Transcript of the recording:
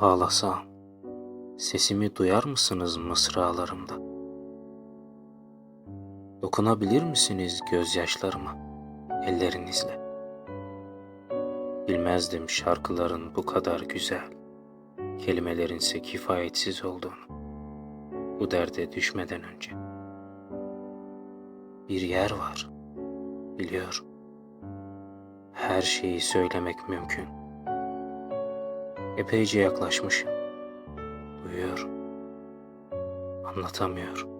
Ağlasam, sesimi duyar mısınız mısralarımda? Dokunabilir misiniz gözyaşlarıma ellerinizle? Bilmezdim şarkıların bu kadar güzel, kelimelerinse kifayetsiz olduğunu. Bu derde düşmeden önce. Bir yer var, biliyorum. Her şeyi söylemek mümkün. Epeyce yaklaşmışım. Duyuyorum. Anlatamıyorum.